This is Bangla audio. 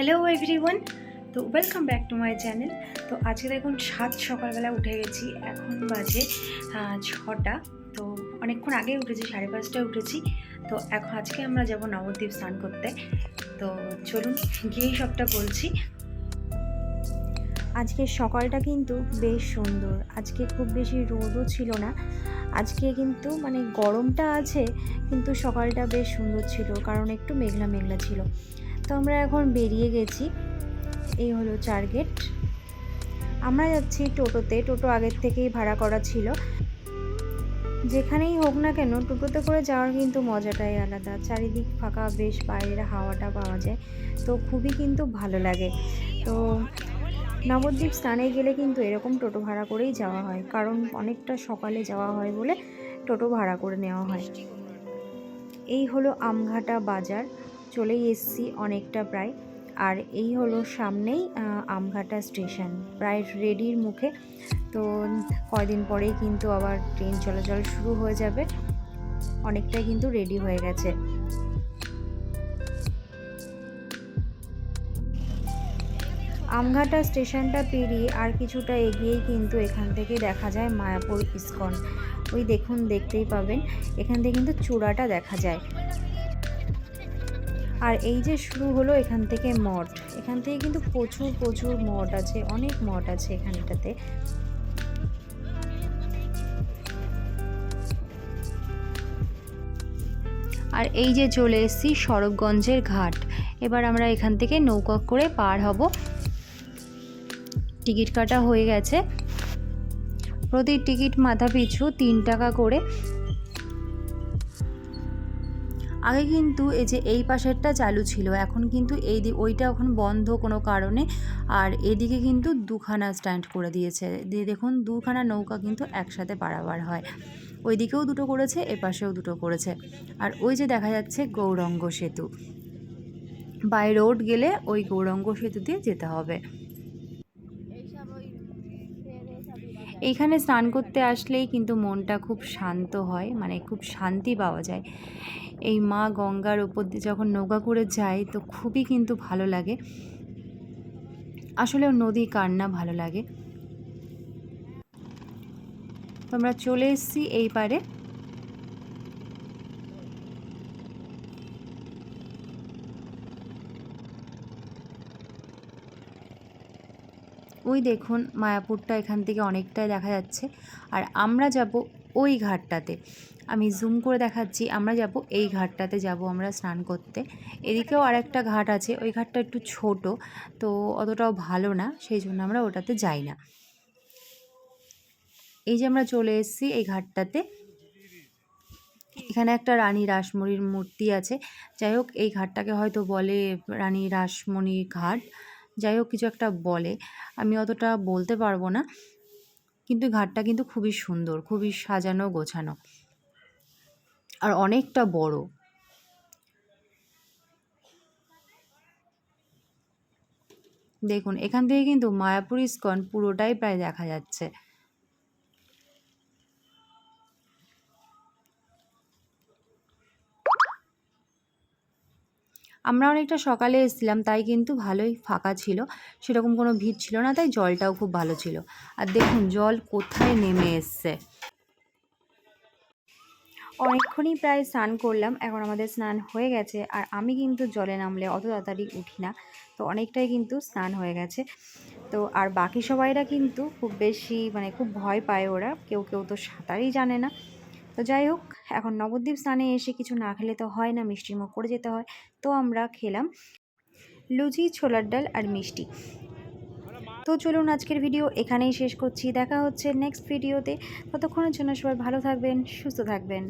হ্যালো এভরিওয়ান তো welcome back to my channel তো আজকে দেখুন সাত সকালবেলা উঠে গেছি। এখন বাজে ছটা। তো অনেকক্ষণ আগে উঠেছি, সাড়ে পাঁচটায় উঠেছি। তো এখন আজকে আমরা যাব নবদ্বীপ স্নান করতে। তো চলুন, গিয়েই সবটা বলছি। আজকে সকালটা কিন্তু বেশ সুন্দর। আজকে খুব বেশি রোদও ছিল না। আজকে কিন্তু মানে গরমটা আছে, কিন্তু সকালটা বেশ সুন্দর ছিল, কারণ একটু মেঘলা মেঘলা ছিল। তো আমরা এখন বেরিয়ে গেছি। এই হলো চার গেট আমরা যাচ্ছি টোটোতে। টোটো আগের থেকেই ভাড়া করা ছিল। যেখানেই হোক না কেন, টোটোতে করে যাওয়ার কিন্তু মজাটাই আলাদা। চারিদিক ফাঁকা, বেশ বাইরের হাওয়াটা পাওয়া যায়। তো খুবই কিন্তু ভালো লাগে। তো নবদ্বীপ স্থানে গেলে কিন্তু এরকম টোটো ভাড়া করেই যাওয়া হয়। কারণ অনেকটা সকালে যাওয়া হয় বলে টোটো ভাড়া করে নেওয়া হয়। এই হলো আমঘাটা বাজার। চলেই এসছি অনেকটা প্রায়। আর এই হলো সামনেই আমঘাটা স্টেশন। প্রায় রেডির মুখে। তো কয়দিন পরেই কিন্তু আবার ট্রেন চলাচল শুরু হয়ে যাবে। অনেকটাই কিন্তু রেডি হয়ে গেছে। আমঘাটা স্টেশনটা পেরিয়ে আর কিছুটা এগিয়েই কিন্তু এখান থেকে দেখা যায় মায়াপুর ইস্কন। ওই দেখুন, দেখতেই পাবেন। এখান থেকে কিন্তু চূড়াটা দেখা যায়। আর এই যে শুরু হলো এখান থেকে মঠ। এখান থেকে কিন্তু প্রচুর প্রচুর মঠ আছে, অনেক মঠ আছে এখানটাতে। আর এই যে চলে এসেছি সরবগঞ্জের ঘাট। এবার আমরা এখান থেকে নৌকা করে পার হব। টিকিট কাটা হয়ে গেছে। প্রতি টিকিট মাথা পিছু তিন টাকা করে। আগে কিন্তু এই যে এই পাশেরটা চালু ছিল, এখন কিন্তু এই ওইটা এখন বন্ধ কোনো কারণে। আর এদিকে কিন্তু দুখানা স্ট্যান্ড করে দিয়েছে। দিয়ে দেখুন, দুখানা নৌকা কিন্তু একসাথে পারাবার হয়। ওইদিকেও দুটো করেছে, এপাশেও দুটো করেছে। আর ওই যে দেখা যাচ্ছে গৌরঙ্গ সেতু। বাই রোড গেলে ওই গৌরঙ্গ সেতু দিয়ে যেতে হবে। এইখানে স্নান করতে আসলেই কিন্তু মনটা খুব শান্ত হয় মানে খুব শান্তি পাওয়া যায়। এই মা গঙ্গার ওপর দিয়ে যখন নৌকা করে যায় তো খুবই কিন্তু ভালো লাগে। আসলে নদী কান্না ভালো লাগে। তোমরা চলে এসছি এই পারে। ওই দেখুন মায়াপুরটা এখান থেকে অনেকটাই দেখা যাচ্ছে। আর আমরা যাব ওই ঘাটটাতে। আমি জুম করে দেখাচ্ছি, আমরা যাব এই ঘাটটাতে যাব আমরা স্নান করতে। এদিকেও আরেকটা ঘাট আছে, ওই ঘাটটা একটু ছোট, তো অতটাও ভালো না, সেই জন্য আমরা ওটাতে যাই না। এই যে আমরা চলে এসেছি এই ঘাটটাতে। এখানে একটা রানী রাসমণির মূর্তি আছে। যাই হোক, এই ঘাটটাকে হয়তো বলে রানী রাসমণির ঘাট। যাই হোক কিছু একটা বলে, আমি অতটা বলতে পারব না। কিন্তু ঘাটটা কিন্তু খুবই সুন্দর, খুবই সাজানো গোছানো। আর অনেকটা বড়। দেখুন, এখান থেকে কিন্তু মায়াপুর ইস্কন পুরোটাই প্রায় দেখা যাচ্ছে। আমরা অনেকটা সকালে এসেছিলাম, তাই কিন্তু ভালোই ফাঁকা ছিল। সেরকম কোনো ভিড় ছিল না, তাই জলটাও খুব ভালো ছিল। আর দেখুন, জল কোথায় নেমে এসছে। অনেকক্ষণই প্রায় স্নান করলাম, এখন আমাদের স্নান হয়ে গেছে। আর আমি কিন্তু জলে নামলে অত তাড়াতাড়ি উঠি না, তো অনেকটাই কিন্তু স্নান হয়ে গেছে। তো আর বাকি সবাইরা কিন্তু খুব বেশি মানে খুব ভয় পায় ওরা। কেউ কেউ তো সাঁতারই জানে না। তো যাই হোক, এখন নবদ্বীপ স্নানে এসে কিছু না খেলে তো হয় না, মিষ্টি মুখ করে যেতে হয়। তো আমরা খেলাম লুচি, ছোলার ডাল আর মিষ্টি। তো চলুন আজকের ভিডিও এখানেই শেষ করছি। দেখা হচ্ছে নেক্সট ভিডিওতে। ততক্ষণের জন্য সবাই ভালো থাকবেন, সুস্থ থাকবেন।